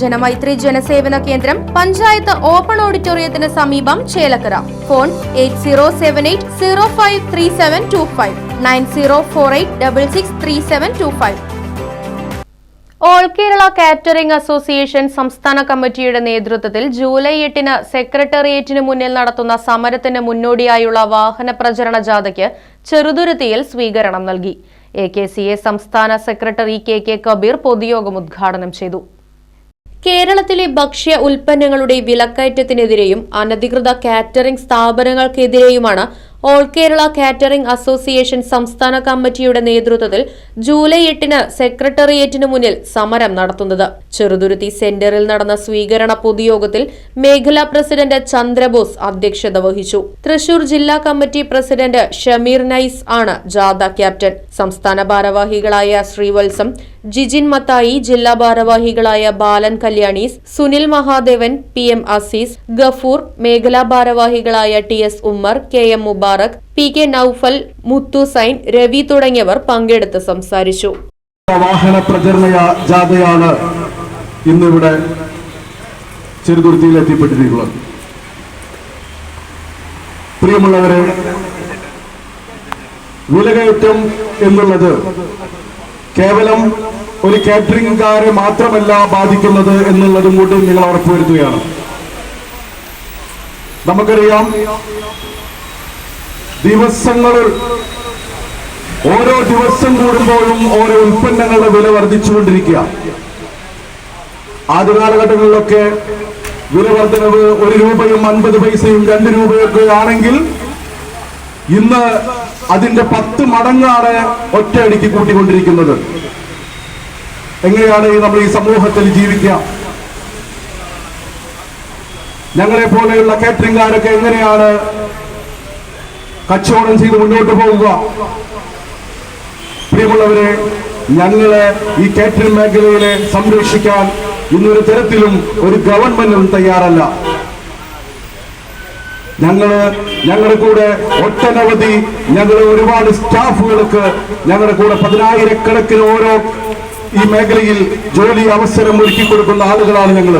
ജനമൈത്രി ജനസേവന കേന്ദ്രം പഞ്ചായത്ത് ഓപ്പൺ ഓഡിറ്റോറിയത്തിന് സമീപം Chelakkara. Phone eight zero seven eight zero five three seven two five nine zero four eight double six three seven two five. All Kerala catering association സംസ്ഥാന കമ്മിറ്റിയുടെ നേതൃത്വത്തിൽ July എട്ടിന് സെക്രട്ടേറിയറ്റിന് മുന്നിൽ നടത്തുന്ന സമരത്തിന് മുന്നോടിയായുള്ള വാഹന പ്രചരണ ജാഥയ്ക്ക് ചെറുതുരുത്തിയിൽ സ്വീകരണം നൽകി. എ സംസ്ഥാന സെക്രട്ടറി കെ കെ കബീർ പൊതുയോഗം ഉദ്ഘാടനം ചെയ്തു. കേരളത്തിലെ ഭക്ഷ്യ ഉൽപ്പന്നങ്ങളുടെ വിലക്കയറ്റത്തിനെതിരെയും അനധികൃത കാറ്ററിംഗ് സ്ഥാപനങ്ങൾക്കെതിരെയുമാണ് ഓൾ കേരള കാറ്ററിംഗ് അസോസിയേഷൻ സംസ്ഥാന കമ്മിറ്റിയുടെ നേതൃത്വത്തിൽ ജൂലൈ എട്ടിന് സെക്രട്ടേറിയറ്റിന് മുന്നിൽ സമരം നടത്തുന്നത്. ചെറുതുരുത്തി സെന്ററിൽ നടന്ന സ്വീകരണ പൊതുയോഗത്തിൽ മേഖലാ പ്രസിഡന്റ് ചന്ദ്രബോസ് അധ്യക്ഷത വഹിച്ചു. തൃശൂർ ജില്ലാ കമ്മിറ്റി പ്രസിഡന്റ് ഷമീർ നൈസ് ആണ് ജാഥ ക്യാപ്റ്റൻ. സംസ്ഥാന ഭാരവാഹികളായ ശ്രീവത്സം ജിജിൻ മത്തായി ജില്ലാ ഭാരവാഹികളായ ബാലൻ കല്യാണീസ് സുനിൽ മഹാദേവൻ പി എം അസീസ് ഗഫൂർ മേഖലാ ഭാരവാഹികളായ T S Ummer K M Mubarak P K Naufal Muthusain Ravi തുടങ്ങിയവർ പങ്കെടുത്ത് സംസാരിച്ചു. വാഹന പ്രചരണ ജാഥയാണ് ഇന്നിവിടെ ചെറുതുരുത്തിയിൽ എത്തിപ്പെട്ടിരിക്കുന്നത്. പ്രിയമുള്ളവരെ വിലകയറ്റം എന്നുള്ളത് കേവലം ഒരു കാറ്ററിംഗുകാരെ മാത്രമല്ല ബാധിക്കുന്നത് എന്നുള്ളതും കൂടി നിങ്ങൾ ഉറപ്പുവരുത്തുകയാണ്. നമുക്കറിയാം ദിവസങ്ങൾ ഓരോ ദിവസം കൂടുമ്പോഴും ഓരോ ഉൽപ്പന്നങ്ങളുടെ വില വർദ്ധിച്ചുകൊണ്ടിരിക്കുക. ആദ്യ കാലഘട്ടങ്ങളിലൊക്കെ വില വർധനവ് ഒരു രൂപയും അൻപത് പൈസയും രണ്ട് രൂപയൊക്കെ ആണെങ്കിൽ ഇന്ന് അതിന്റെ പത്ത് മടങ്ങാണ് ഒറ്റയടിക്ക് കൂട്ടിക്കൊണ്ടിരിക്കുന്നത്. എങ്ങനെയാണ് ഈ നമ്മൾ ഈ സമൂഹത്തിൽ ജീവിക്കുക? ഞങ്ങളെ പോലെയുള്ള കാറ്ററിംഗുകാരൊക്കെ എങ്ങനെയാണ് കച്ചവടം ചെയ്ത് മുന്നോട്ട് പോവുക പ്രിയമുള്ളവരെ ഞങ്ങളെ ഈ കേറ്ററിംഗ് മേഖലയിലെ സംരക്ഷിക്കാൻ ഇന്നൊരു തരത്തിലും ഒരു ഗവൺമെന്റും തയ്യാറല്ല. ഞങ്ങൾ ഞങ്ങളുടെ കൂടെ ഒട്ടനവധി ഞങ്ങൾ ഒരുപാട് സ്റ്റാഫുകൾക്ക് ഞങ്ങളുടെ കൂടെ പതിനായിരക്കണക്കിന് ഓരോ ഈ മേഖലയിൽ ജോലി അവസരം ഒരുക്കി കൊടുക്കുന്ന ആളുകളാണ് ഞങ്ങൾ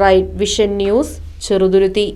റൈറ്റ് വിഷൻ ന്യൂസ് ചെറുതുരുത്തി